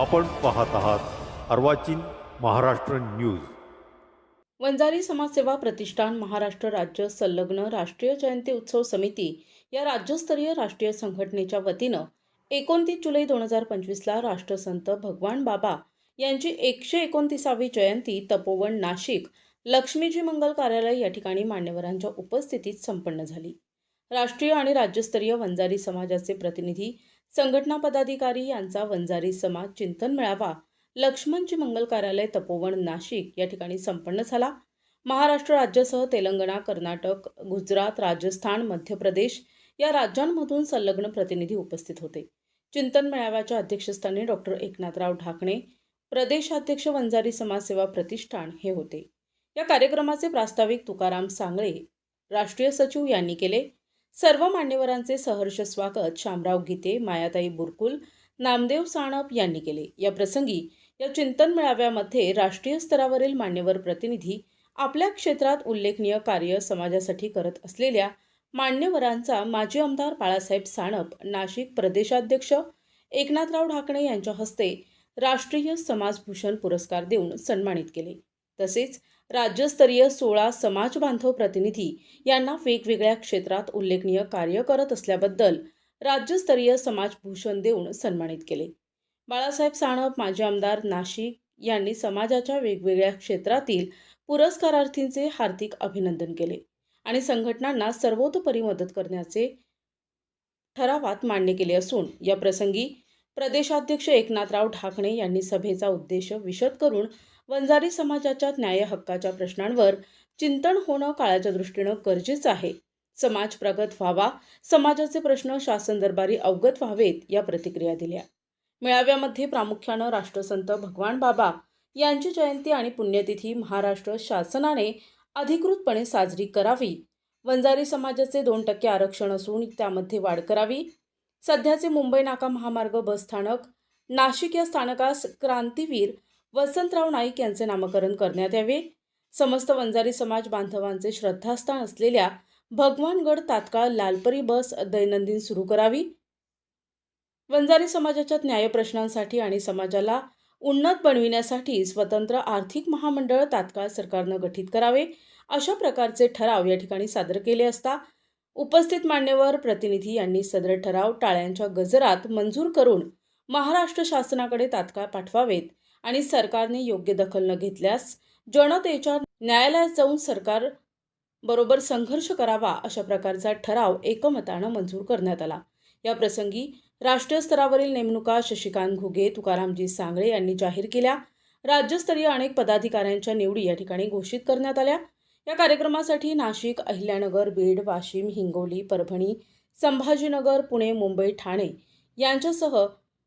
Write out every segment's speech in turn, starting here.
आपण पाहत आहात अर्वाचीन महाराष्ट्र न्यूज. वंजारी समाजसेवा प्रतिष्ठान महाराष्ट्र राज्य संलग्न राष्ट्रीय जयंती उत्सव समिती या राज्यस्तरीय राष्ट्रीय संघटनेच्या वतीनं एकोणतीस जुलै दोन हजार पंचवीसला राष्ट्रसंत भगवान बाबा यांची एकशे एकोणतीसावी जयंती तपोवन नाशिक लक्ष्मीजी मंगल कार्यालय या ठिकाणी मान्यवरांच्या उपस्थितीत संपन्न झाली. राष्ट्रीय आणि राज्यस्तरीय वंजारी समाजाचे प्रतिनिधी संघटना पदाधिकारी यांचा वंजारी समाज चिंतन मेळावा लक्ष्मणजी मंगल कार्यालय तपोवन नाशिक या ठिकाणी संपन्न झाला. महाराष्ट्र राज्यासह तेलंगणा कर्नाटक गुजरात राजस्थान मध्य प्रदेश या राज्यांमधून संलग्न प्रतिनिधी उपस्थित होते. चिंतन मेळाव्याच्या अध्यक्षस्थानी डॉक्टर एकनाथराव ढाकणे प्रदेशाध्यक्ष वंजारी समाजसेवा प्रतिष्ठान हे होते. या कार्यक्रमाचे प्रास्ताविक तुकाराम सांगळे राष्ट्रीय सचिव यांनी केले. सर्व मान्यवरांचे सहर्ष स्वागत शामराव गीते मायाताई बुरकुल नामदेव साणप यांनी केले. या प्रसंगी या चिंतन मेळाव्यामध्ये राष्ट्रीय स्तरावरील मान्यवर प्रतिनिधी आपल्या क्षेत्रात उल्लेखनीय कार्य समाजासाठी करत असलेल्या मान्यवरांचा माजी आमदार बाळासाहेब साणप नाशिक प्रदेशाध्यक्ष एकनाथराव ढाकणे यांच्या हस्ते राष्ट्रीय समाजभूषण पुरस्कार देऊन सन्मानित केले. तसेच राज्यस्तरीय सोळा समाज बांधव प्रतिनिधी यांना वेगवेगळ्या क्षेत्रात उल्लेखनीय कार्य करत असल्याबद्दल राज्यस्तरीय समाजभूषण देऊन सन्मानित केले. बाळासाहेब साणप माजी आमदार नाशिक यांनी समाजाच्या वेगवेगळ्या क्षेत्रातील पुरस्कारार्थींचे हार्दिक अभिनंदन केले आणि संघटनांना सर्वतोपरी मदत करण्याचे ठरावात मान्य केले असून या प्रसंगी प्रदेशाध्यक्ष एकनाथराव ढाकणे यांनी सभेचा उद्देश विशद करून वंजारी समाजाच्या न्याय हक्काच्या प्रश्नांवर चिंतन होणं काळाच्या दृष्टीनं गरजेचं आहे. समाज प्रगत व्हावा समाजाचे प्रश्न शासन दरबारी अवगत व्हावेत या प्रतिक्रिया दिल्या. मेळाव्यामध्ये प्रामुख्यानं राष्ट्रसंत भगवान बाबा यांची जयंती आणि पुण्यतिथी महाराष्ट्र शासनाने अधिकृतपणे साजरी करावी. वंजारी समाजाचे दोन टक्के आरक्षण असून त्यामध्ये वाढ करावी. सध्याचे मुंबई नाका महामार्ग बस स्थानक नाशिक या स्थानकास क्रांतीवीर वसंतराव नाईक यांचे नामकरण करण्यात यावे. समस्त वंजारी समाज बांधवांचे श्रद्धास्थान असलेल्या भगवानगड तात्काळ लालपरी बस दैनंदिन सुरू करावी. वंजारी समाजाच्या न्याय प्रश्नांसाठी आणि समाजाला उन्नत बनविण्यासाठी स्वतंत्र आर्थिक महामंडळ तात्काळ सरकारनं गठीत करावे अशा प्रकारचे ठराव या ठिकाणी सादर केले असता उपस्थित मान्यवर प्रतिनिधी यांनी सदर ठराव टाळ्यांच्या गजरात मंजूर करून महाराष्ट्र शासनाकडे तात्काळ पाठवावेत. आणि सरकारने योग्य दखल न घेतल्यास जनतेच्या न्यायालयात जाऊन सरकार बरोबर संघर्ष करावा अशा प्रकारचा ठराव एकमतानं मंजूर करण्यात आला. या प्रसंगी राष्ट्रीय स्तरावरील नेमणुका शशिकांत घुगे तुकारामजी सांगळे यांनी जाहीर केल्या. राज्यस्तरीय अनेक पदाधिकाऱ्यांच्या निवडी या ठिकाणी घोषित करण्यात आल्या. या कार्यक्रमासाठी नाशिक अहिल्यानगर बीड वाशिम हिंगोली परभणी संभाजीनगर पुणे मुंबई ठाणे यांच्यासह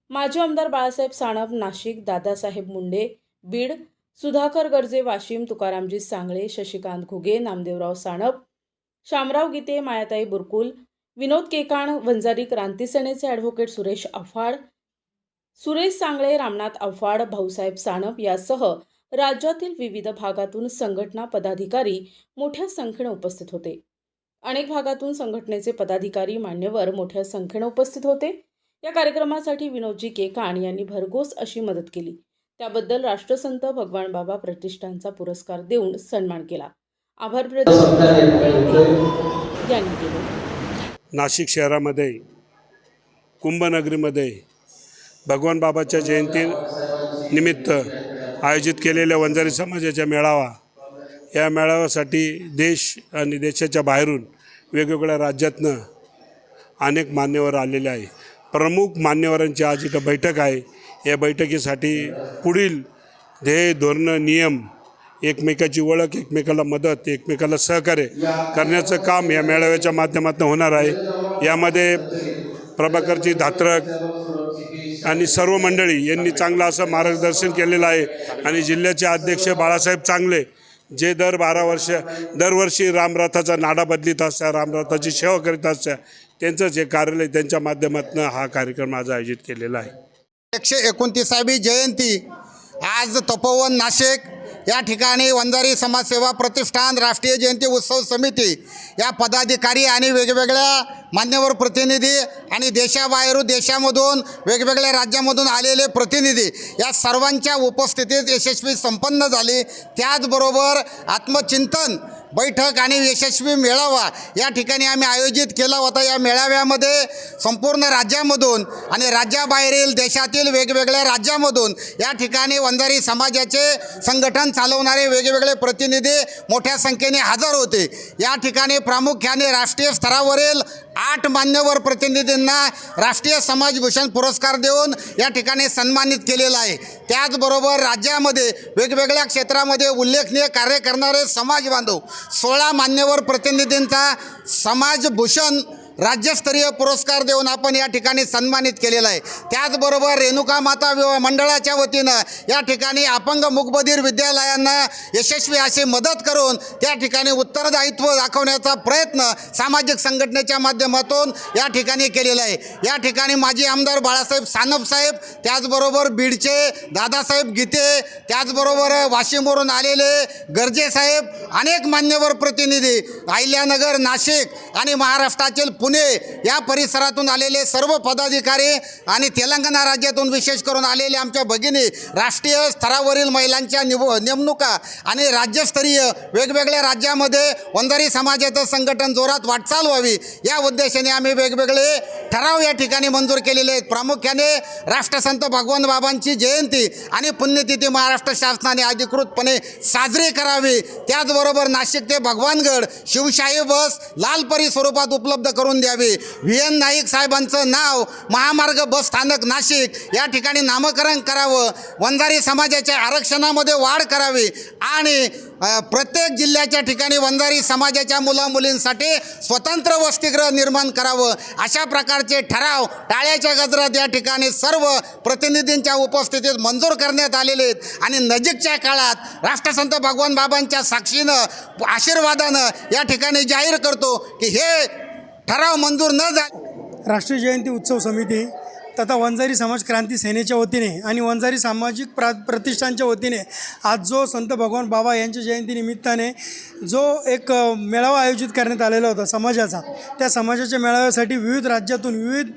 माजी आमदार बाळासाहेब साणप नाशिक दादासाहेब मुंडे बीड सुधाकर गर्जे वाशिम तुकारामजी सांगळे शशिकांत घुगे नामदेवराव साणप शामराव गीते मायाताई बुरकुल विनोद केकाण वंजारी क्रांती सेनेचे ॲडव्होकेट सुरेश आव्हाड सुरेश सांगळे रामनाथ आव्हाड भाऊसाहेब साणप यासह राज्यातील विविध भागातून संघटना पदाधिकारी मोठ्या संख्येने उपस्थित होते. अनेक भागातून संघटनेचे पदाधिकारी मान्यवर मोठ्या संख्येने उपस्थित होते. या कार्यक्रमासाठी विनोदजी केकाण यांनी भरघोस अशी मदत केली. त्याबद्दल राष्ट्रसंत भगवान बाबा प्रतिष्ठानचा पुरस्कार देऊन सन्मान केला. आभार यांनी केले. नाशिक शहरामध्ये कुंभनगरीमध्ये भगवान बाबाच्या जयंती निमित्त आयोजित केलेल्या वंजारी समाजाच्या मेळावा या मेळाव्यासाठी देश आणि देशाच्या बाहेरून वेगवेगळ्या राज्यातनं अनेक मान्यवर आलेले आहे प्रमुख मान्यवरांची आज इथं बैठक आहे. या बैठकीसाठी पुढील ध्येय धोरणं नियम एकमेकाची ओळख एकमेकाला मदत एकमेकाला सहकार्य करण्याचं काम या मेळाव्याच्या माध्यमातून होणार आहे. यामध्ये प्रभाकरजी धात्रक आणि सर्व मंडळी यांनी चांगलं असं मार्गदर्शन केलेलं आहे आणि जिल्ह्याचे अध्यक्ष बाळासाहेब चांगले जे दर बारा वर्ष दरवर्षी रामरथाचा नाडा बदलीत असत्या रामरथाची सेवा करीत असत्या त्यांचं जे कार्यालय त्यांच्या माध्यमातून हा कार्यक्रम आज आयोजित केलेला आहे. एकशे एकोणतीसावी जयंती आज तपोवन नाशिक या ठिकाणी वंजारी समाजसेवा प्रतिष्ठान राष्ट्रीय जयंती उत्सव समिती या पदाधिकारी आणि वेगवेगळ्या मान्यवर प्रतिनिधी आणि देशाबाहेरून देशामधून वेगवेगळ्या राज्यामधून आलेले प्रतिनिधी या सर्वांच्या उपस्थितीत यशस्वी संपन्न झाली. त्याचबरोबर आत्मचिंतन बैठक आणि यशस्वी मेळावा या ठिकाणी आम्ही आयोजित केला होता. या मेळाव्यामध्ये संपूर्ण राज्यामधून आणि राज्याबाहेरील देशातील वेगवेगळ्या राज्यामधून या ठिकाणी वंजारी समाजाचे संघटन चालवणारे वेगवेगळे प्रतिनिधी मोठ्या संख्येने हजर होते. या ठिकाणी प्रामुख्याने राष्ट्रीय स्तरावरील आठ मान्यवर प्रतिनिधींना राष्ट्रीय समाजभूषण पुरस्कार देऊन या ठिकाणी सन्मानित केलेलं आहे. त्याचबरोबर राज्यामध्ये वेगवेगळ्या क्षेत्रामध्ये उल्लेखनीय कार्य करणारे समाज बांधव सोळा मान्यवर प्रतिनिधींचा समाजभूषण राज्यस्तरीय पुरस्कार देऊन आपण या ठिकाणी सन्मानित केलेला आहे. त्याचबरोबर रेणुका माता विवाह मंडळाच्या वतीनं या ठिकाणी अपंग मुकबधीर विद्यालयांना यशस्वी अशी मदत करून त्या ठिकाणी उत्तरदायित्व दाखवण्याचा प्रयत्न सामाजिक संघटनेच्या माध्यमातून या ठिकाणी केलेला आहे. या ठिकाणी माजी आमदार बाळासाहेब सानप साहेब त्याचबरोबर बीडचे दादासाहेब गीते त्याचबरोबर वाशिमवरून आलेले गरजेसाहेब अनेक मान्यवर प्रतिनिधी अहिल्यानगर नाशिक आणि महाराष्ट्रातील पुणे या परिसरातून आलेले सर्व पदाधिकारी आणि तेलंगणा राज्यातून विशेष करून आलेले आमच्या भगिनी राष्ट्रीय स्तरावरील महिलांच्या निव नेमणुका आणि राज्यस्तरीय वेगवेगळ्या राज्यामध्ये वंजारी समाजाचं संघटन जोरात वाटचाल व्हावी या उद्देशाने आम्ही वेगवेगळे ठराव या ठिकाणी मंजूर केलेले आहेत. प्रामुख्याने राष्ट्रसंत भगवान बाबांची जयंती आणि पुण्यतिथी महाराष्ट्र शासनाने अधिकृतपणे साजरी करावी. त्याचबरोबर नाशिक ते भगवानगड शिवशाही बस लालपरी स्वरूपात उपलब्ध करून द्यावी. व्ही एन नाईक साहेबांचं नाव महामार्ग बस स्थानक नाशिक या ठिकाणी नामकरण करावं. वंजारी समाजाच्या आरक्षणामध्ये वाढ करावी. आणि प्रत्येक जिल्ह्याच्या ठिकाणी वंजारी समाजाच्या मुला मुलींसाठी स्वतंत्र वसतिगृह निर्माण करावं. अशा प्रकारचे ठराव टाळ्याच्या गजरात या ठिकाणी सर्व प्रतिनिधींच्या उपस्थितीत मंजूर करण्यात आलेले आहेत. आणि नजीकच्या काळात राष्ट्रसंत भगवान बाबांच्या साक्षीनं आशीर्वादानं या ठिकाणी जाहीर करतो की हे ठराव मंजूर न झाला. राष्ट्रीय जयंती उत्सव समिती तथा वंजारी समाज क्रांती सेनेच्या वतीने आणि वंजारी सामाजिक प्रा प्रतिष्ठानच्या वतीने आज जो संत भगवान बाबा यांच्या जयंतीनिमित्ताने जो एक मेळावा आयोजित करण्यात आलेला होता समाजाचा त्या समाजाच्या मेळाव्यासाठी विविध राज्यातून विविध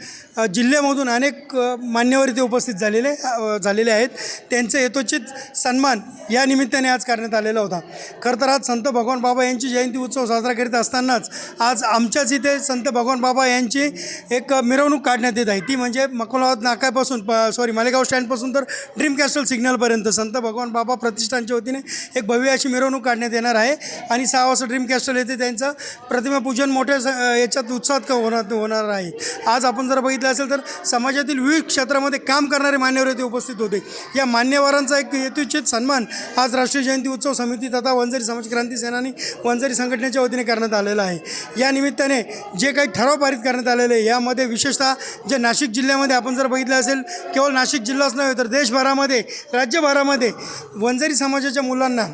जिल्ह्यामधून अनेक मान्यवर इथे उपस्थित झालेले झालेले आहेत. त्यांचे यथोचित सन्मान या निमित्ताने आज करण्यात आलेला होता. खरं तर आज संत भगवान बाबा यांची जयंती उत्सव साजरा करीत असतानाच आज आमच्याच इथे संत भगवान बाबा यांची एक मिरवणूक काढण्यात येत आहे. ती म्हणजे मकोलाबाद नाक्यापासून प सॉरी मालेगाव स्टँडपासून तर ड्रीम कॅस्टल सिग्नलपर्यंत. संत भगवान बाबा प्रतिष्ठानच्या वतीने एक भव्य अशी मिरवणूक काढण्यात येणार आहे. आणि सहा वाजता ड्रीम कॅस्टल येथे त्यांचं प्रतिमापूजन मोठ्या स याच्यात उत्साहात होणार होणार आहे. आज आपण जर बघितलं असेल तर समाजातील विविध क्षेत्रामध्ये काम करणारे मान्यवर येथे उपस्थित होते. या मान्यवरांचा एक यथोचित सन्मान आज राष्ट्रीय जयंती उत्सव समिती तथा वंजारी समाज क्रांती सेनानी वंजारी संघटनेच्या वतीने करण्यात आलेलं आहे. या निमित्ताने जे काही ठराव पारित करण्यात आलेले आहे यामध्ये विशेषतः जे नाशिक जिल्ह्यामध्ये आपण जर बघितलं असेल केवळ नाशिक जिल्हाच नव्हे तर देशभरामध्ये राज्यभरामध्ये वंजारी समाजाच्या मुलांना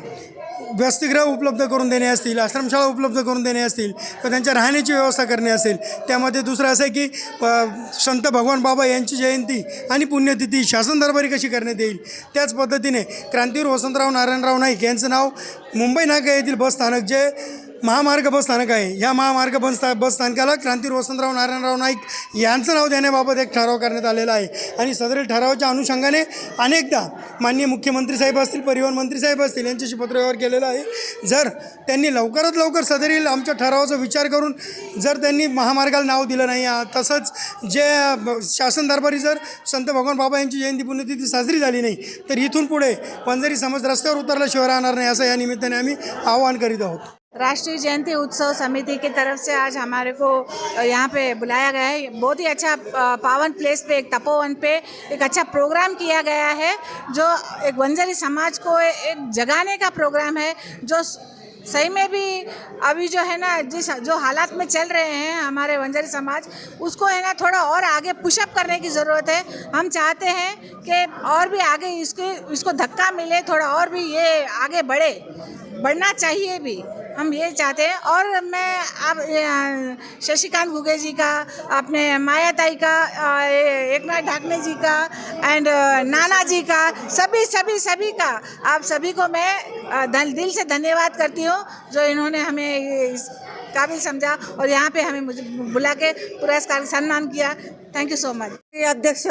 वसतिगृह उपलब्ध करून देणे असतील आश्रमशाळा उपलब्ध करून देणे असतील तर त्यांच्या राहण्याची व्यवस्था करणे असेल त्यामध्ये दुसरं असं आहे की संत भगवान बाबा यांची जयंती आणि पुण्यतिथी शासन दरबारी कशी करण्यात येईल त्याच पद्धतीने क्रांतीवीर वसंतराव नारायणराव नाईक यांचं नाव मुंबई नाका येथील बस स्थानक जे महामार्ग बस स्थानक आहे. या महामार्ग बस बसस्थानकाला बस स्थानकाला वसंतराव नारायणराव नाईक यांचं नाव देण्याबाबत एक ठराव करण्यात आलेला आहे. आणि सदरील ठरावाच्या अनुषंगाने अनेकदा माननीय मुख्यमंत्री साहेब असतील परिवहन मंत्री साहेब असतील यांच्याशी पत्रव्यवहार केलेला आहे. जर त्यांनी लवकरात लवकर सदरील आमच्या ठरावाचा विचार करून जर त्यांनी महामार्गाला नाव दिलं नाही आ, तसंच जे शासन दरबारी जर संत भगवान बाबा यांची जयंती पुण्यतिथी साजरी झाली नाही तर इथून पुढे पंजरी समाज रस्त्यावर उतरल्याशिवाय राहणार नाही असं या निमित्ताने आम्ही आवाहन करीत आहोत. राष्ट्रीय जयंती उत्सव समिति की तरफ़ से आज हमारे को यहाँ पे बुलाया गया है। बहुत ही अच्छा पावन प्लेस पे, एक तपोवन पे एक अच्छा प्रोग्राम किया गया है, जो एक वंजारी समाज को एक जगाने का प्रोग्राम है, जो सही में भी अभी जो है ना, जिस, जो हालात में चल रहे हैं हमारे वंजारी समाज, उसको है ना थोड़ा और आगे पुशअप करने की ज़रूरत है। हम चाहते हैं कि और भी आगे इसके, इसको धक्का मिले, थोड़ा और भी ये आगे बढ़े, बढ़ना चाहिए भी। हम ये चाहते हैं। और मैं आप शशिकांत घुगे जी का अपने माया ताई का अ, ए- एकनाथ ढाकने जी का एंड नाना जी का सभी सभी सभी का आप सभी को मैं धन- दिल से धन्यवाद करती हूँ जो इन्होंने हमें काबिल समझा और यहाँ पे हमें मुझे बुला के पुरस्कार सम्मान किया। थँक्यू सो मच ते अध्यक्ष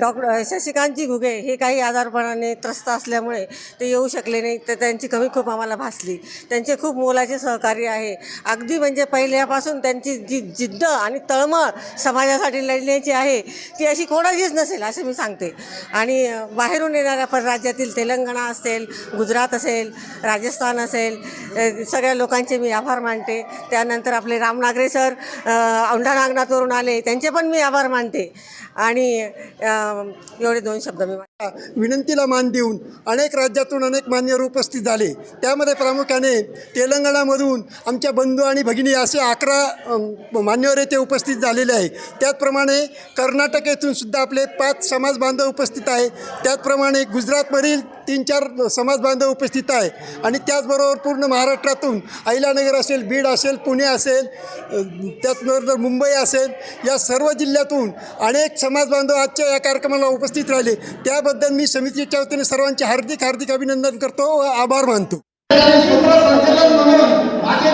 डॉक्टर शशिकांतजी घुगे हे काही आजारपणाने त्रस्त असल्यामुळे ते येऊ शकले नाही. तर त्यांची कमी खूप आम्हाला भासली. त्यांचे खूप मोलाचे सहकार्य आहे. अगदी म्हणजे पहिल्यापासून त्यांची जी जिद्द आणि तळमळ समाजासाठी लढण्याची आहे ती अशी कोणाचीच नसेल असं मी सांगते. आणि बाहेरून येणाऱ्या परराज्यातील तेलंगणा असेल गुजरात असेल राजस्थान असेल सगळ्या लोकांचे मी आभार मानते. त्यानंतर आपले रामनागरे सर औंढा नागनाथवरून आले त्यांचे पण मी आभार मानते. आणि एवढे दोन शब्द मी विनंतीला मान देऊन अनेक राज्यातून अनेक मान्यवर उपस्थित झाले. त्यामध्ये प्रामुख्याने तेलंगणामधून आमच्या बंधू आणि भगिनी असे अकरा मान्यवर येथे उपस्थित झालेले आहे. त्याचप्रमाणे कर्नाटक येथून सुद्धा आपले पाच समाज बांधव उपस्थित आहे. त्याचप्रमाणे गुजरातमधील तीन चार समाज बांधव उपस्थित आहे. आणि त्याचबरोबर पूर्ण महाराष्ट्रातून अहिलानगर असेल बीड असेल पुणे असेल त्याचबरोबर मुंबई असेल या सर्व जिल्ह्यातून अनेक समाज बांधव आजच्या या कार्यक्रमाला उपस्थित राहिले. त्याबद्दल मी समितीच्या वतीने सर्वांचे हार्दिक हार्दिक अभिनंदन करतो व आभार मानतो. माझे